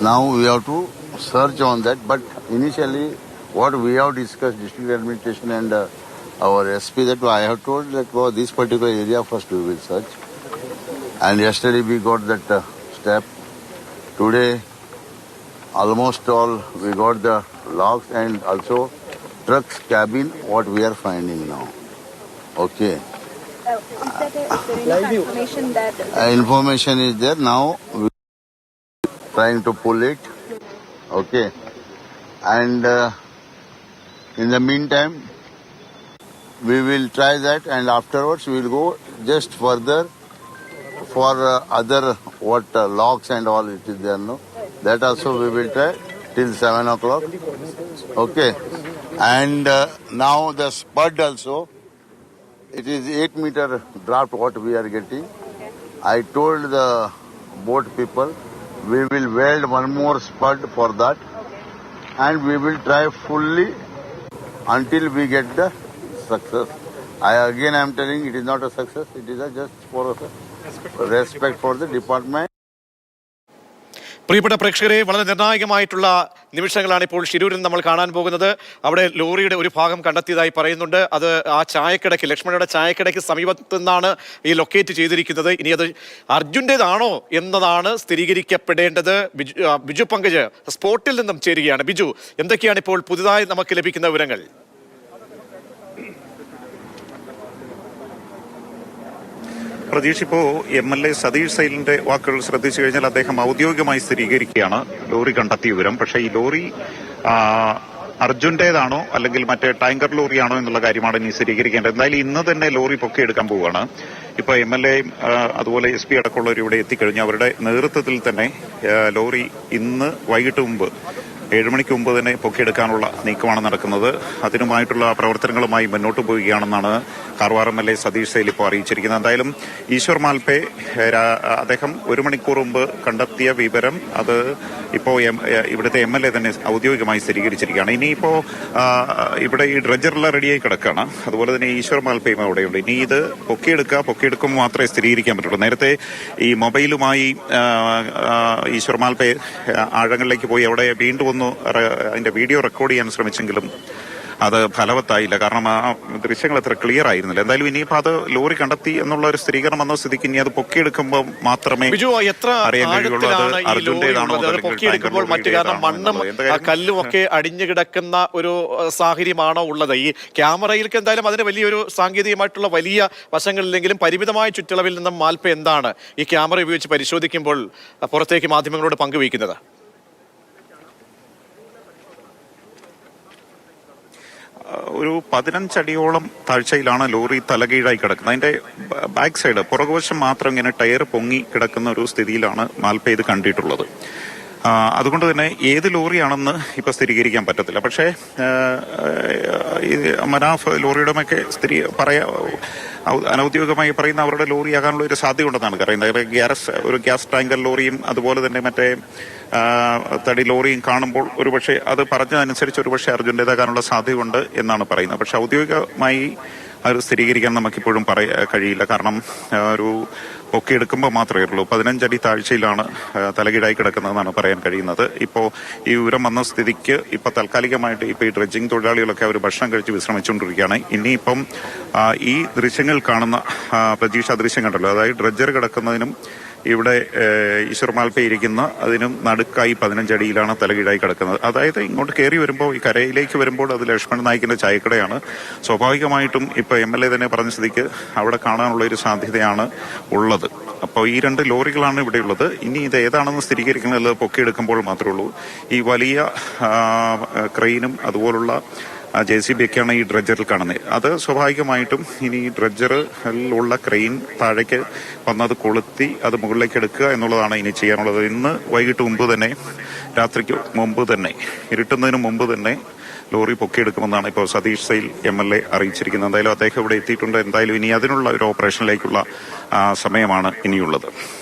Now we have to search on that, but initially what we have discussed, district administration and uh, our SP, that I have told that for this particular area first we will search. And yesterday we got that uh, step. Today almost all we got the logs and also trucks cabin what we are finding now. Okay. Uh, is there, a, is there any confirmation that Uh, information is there now. Trying to pull it. Okay. And uh, in the meantime, we will try that, and afterwards we will go just further for uh, other what uh, locks and all it is there. No, that also we will try till seven o'clock. Okay. And uh, now the spud also. It is 8 meter draft what we are getting. I told the boat people we will weld one more spud for that and we will try fully until we get the success. I again I am telling it is not a success, it is a just for respect for the department. പ്രിയപ്പെട്ട പ്രേക്ഷകരെ വളരെ നിർണായകമായിട്ടുള്ള നിമിഷങ്ങളാണ് ഇപ്പോൾ ഷിരൂരിൽ നമ്മൾ കാണാൻ പോകുന്നത്. അവിടെ ലോറിയുടെ ഒരു ഭാഗം കണ്ടെത്തിയതായി പറയുന്നുണ്ട്. അത് ആ ചായക്കടയ്ക്ക് ലക്ഷ്മണയുടെ ചായക്കിടയ്ക്ക് സമീപത്ത് നിന്നാണ് ഈ ലൊക്കേറ്റ് ചെയ്തിരിക്കുന്നത്. ഇനി അത് അർജുന്റെതാണോ എന്നതാണ് സ്ഥിരീകരിക്കപ്പെടേണ്ടത്. ബിജു ബിജു പങ്കജ് സ്പോട്ടിൽ നിന്നും ചേരുകയാണ്. ബിജു എന്തൊക്കെയാണ് ഇപ്പോൾ പുതുതായി നമുക്ക് ലഭിക്കുന്ന വിവരങ്ങൾ? പ്രതീക്ഷ ഇപ്പോ എം എൽ എ സതീഷ് സൈലിന്റെ വാക്കുകൾ ശ്രദ്ധിച്ചു കഴിഞ്ഞാൽ അദ്ദേഹം ഔദ്യോഗികമായി സ്ഥിരീകരിക്കുകയാണ്. ലോറി കണ്ടെത്തിയ വിവരം. പക്ഷേ ഈ ലോറി അർജുന്റേതാണോ അല്ലെങ്കിൽ മറ്റേ ടാങ്കർ ലോറിയാണോ എന്നുള്ള കാര്യമാണ് ഇനി സ്ഥിരീകരിക്കേണ്ടത്. എന്തായാലും ഇന്ന് തന്നെ ലോറി പൊക്കി എടുക്കാൻ പോവുകയാണ്. ഇപ്പൊ എം എൽ എ അതുപോലെ എസ് പി അടക്കമുള്ളവർ ഇവിടെ എത്തിക്കഴിഞ്ഞു. അവരുടെ നേതൃത്വത്തിൽ തന്നെ ലോറി ഇന്ന് വൈകിട്ട് മുമ്പ് ഏഴ് മണിക്ക് മുമ്പ് തന്നെ പൊക്കിയെടുക്കാനുള്ള നീക്കമാണ് നടക്കുന്നത്. അതിനുമായിട്ടുള്ള പ്രവർത്തനങ്ങളുമായി മുന്നോട്ട് പോവുകയാണെന്നാണ് Karwar M L A Satish Sail ഇപ്പോൾ അറിയിച്ചിരിക്കുന്നത്. എന്തായാലും ഈശ്വർ മാൽപേ അദ്ദേഹം ഒരു മണിക്കൂർ മുമ്പ് കണ്ടെത്തിയ വിവരം അത് ഇപ്പോൾ ഇവിടുത്തെ എം എൽ എ തന്നെ ഔദ്യോഗികമായി സ്ഥിരീകരിച്ചിരിക്കുകയാണ്. ഇനിയിപ്പോൾ ഇവിടെ ഈ ഡ്രഡ്ജറെല്ലാം റെഡിയായി കിടക്കുകയാണ്. അതുപോലെ തന്നെ ഈശ്വർ മാൽപേയും അവിടെയുണ്ട്. ഇനി ഇത് പൊക്കിയെടുക്കുക പൊക്കിയെടുക്കുമ്പോൾ മാത്രമേ സ്ഥിരീകരിക്കാൻ പറ്റുള്ളൂ. നേരത്തെ ഈ മൊബൈലുമായി ഈശ്വർ മാൽപേ ആഴങ്ങളിലേക്ക് പോയി അവിടെ വീണ്ടും ഒന്ന് അതിന്റെ വീഡിയോ റെക്കോർഡ് ചെയ്യാൻ ശ്രമിച്ചെങ്കിലും അത് ഫലവത്തായില്ല. കാരണം ആ ദൃശ്യങ്ങൾ അത്ര ക്ലിയർ ആയിരുന്നില്ല. എന്തായാലും ഇനിയിപ്പോ അത് ലോറി കണ്ടെത്തി എന്നുള്ള ഒരു സ്ഥിരീകരണം വന്ന സ്ഥിതിക്ക് ഇനി അത് പൊക്കിയെടുക്കുമ്പോൾ മാത്രമേ എത്ര അറിയാൻ കഴിയുള്ളൂ. അത് അർജുന്റേതാണോ പൊക്കിയെടുക്കുമ്പോൾ മറ്റു കാരണം മണ്ണും. കല്ലും ഒക്കെ അടിഞ്ഞു കിടക്കുന്ന ഒരു സാഹചര്യമാണോ ഉള്ളത്? ഈ ക്യാമറയിലേക്ക് എന്തായാലും അതിന് വലിയൊരു സാങ്കേതികമായിട്ടുള്ള വലിയ വശങ്ങളില്ലെങ്കിലും പരിമിതമായ ചുറ്റളവിൽ നിന്നും മാൽപ്പ എന്താണ് ഈ ക്യാമറ ഉപയോഗിച്ച് പരിശോധിക്കുമ്പോൾ പുറത്തേക്ക് മാധ്യമങ്ങളോട് പങ്കുവയ്ക്കുന്നത്? ഒരു പതിനഞ്ചടിയോളം താഴ്ചയിലാണ് ലോറി തലകീഴായി കിടക്കുന്നത്. അതിന്റെ ബാക്ക് സൈഡ് പുറകുവശം മാത്രം ഇങ്ങനെ ടയർ പൊങ്ങി കിടക്കുന്ന ഒരു സ്ഥിതിയിലാണ് മാൽപ്പ ഇത് കണ്ടിട്ടുള്ളത്. അതുകൊണ്ട് തന്നെ ഏത് ലോറിയാണെന്ന് ഇപ്പൊ സ്ഥിരീകരിക്കാൻ പറ്റത്തില്ല. പക്ഷേ മനാഫ് ലോറിയുടെ ഒക്കെ സ്ഥിരീ പറയാ അനൗദ്യോഗികമായി പറയുന്ന അവരുടെ ലോറിയാകാനുള്ള ഒരു സാധ്യത ഉണ്ടെന്നാണ് പറയുന്നത് ഗ്യാസ് ഒരു ഗ്യാസ് ടാങ്കർ ലോറിയും അതുപോലെ തന്നെ മറ്റേ തടി ലോറിയും കാണുമ്പോൾ ഒരുപക്ഷെ അത് പറഞ്ഞതനുസരിച്ച് ഒരുപക്ഷെ അർജുന്റെതാകാനുള്ള സാധ്യതയുണ്ട് എന്നാണ് പറയുന്നത്. പക്ഷെ ഔദ്യോഗികമായി അത് സ്ഥിരീകരിക്കാൻ നമുക്കിപ്പോഴും പറയ കഴിയില്ല. കാരണം ഒരു പൊക്കി എടുക്കുമ്പോൾ മാത്രമേ ഉള്ളൂ. പതിനഞ്ചടി താഴ്ചയിലാണ് തലകീഴായി കിടക്കുന്നതെന്നാണ് പറയാൻ കഴിയുന്നത്. ഇപ്പോൾ ഈ ഉരം വന്ന സ്ഥിതിക്ക് ഇപ്പോൾ താൽക്കാലികമായിട്ട് ഇപ്പോൾ ഈ ഡ്രഡ്ജിംഗ് തൊഴിലാളികളൊക്കെ അവർ ഭക്ഷണം കഴിച്ച് വിശ്രമിച്ചുകൊണ്ടിരിക്കുകയാണ്. ഇനിയിപ്പം ഈ ദൃശ്യങ്ങൾ കാണുന്ന പ്രതീക്ഷ ദൃശ്യം കണ്ടല്ലോ. അതായത് ഡ്രഡ്ജർ കിടക്കുന്നതിനും ഇവിടെ ഈശ്വർമാൽപ്പ ഈശ്വർ ഇരിക്കുന്ന അതിനും നടുക്കായി പതിനഞ്ചടിയിലാണ് തലകീഴായി കിടക്കുന്നത്. അതായത് ഇങ്ങോട്ട് കയറി വരുമ്പോൾ ഈ കരയിലേക്ക് വരുമ്പോൾ അത് ലക്ഷ്മണൻ നായിക്കിന്റെ ചായക്കടയാണ്. സ്വാഭാവികമായിട്ടും ഇപ്പൊ എം എൽ എ തന്നെ പറഞ്ഞ സ്ഥിതിക്ക് അവിടെ കാണാനുള്ള ഒരു സാധ്യതയാണ് ഉള്ളത്. അപ്പോൾ ഈ രണ്ട് ലോറികളാണ് ഇവിടെ ഉള്ളത്. ഇനി ഇത് ഏതാണെന്ന് സ്ഥിരീകരിക്കുന്നത് പൊക്കിയെടുക്കുമ്പോൾ മാത്രമേ ഉള്ളൂ. ഈ വലിയ ക്രെയിനും അതുപോലുള്ള ജെ സി ബി ഒക്കെയാണ് ഈ ഡ്രഡ്ജറിൽ കാണുന്നത്. അത് സ്വാഭാവികമായിട്ടും ഇനി ഈ ഡ്രഡ്ജറിലുള്ള ക്രെയിൻ താഴേക്ക് വന്നത് കൊളുത്തി അത് മുകളിലേക്ക് എടുക്കുക എന്നുള്ളതാണ് ഇനി ചെയ്യാനുള്ളത്. ഇന്ന് വൈകിട്ട് മുമ്പ് തന്നെ രാത്രിക്ക് മുമ്പ് തന്നെ ഇരുട്ടുന്നതിന് മുമ്പ് തന്നെ ലോറി പൊക്കിയെടുക്കുമെന്നാണ് ഇപ്പോൾ Satish Sail M L A അറിയിച്ചിരിക്കുന്നത്. എന്തായാലും അദ്ദേഹം ഇവിടെ എത്തിയിട്ടുണ്ട്. എന്തായാലും ഇനി അതിനുള്ള ഒരു ഓപ്പറേഷനിലേക്കുള്ള സമയമാണ് ഇനിയുള്ളത്.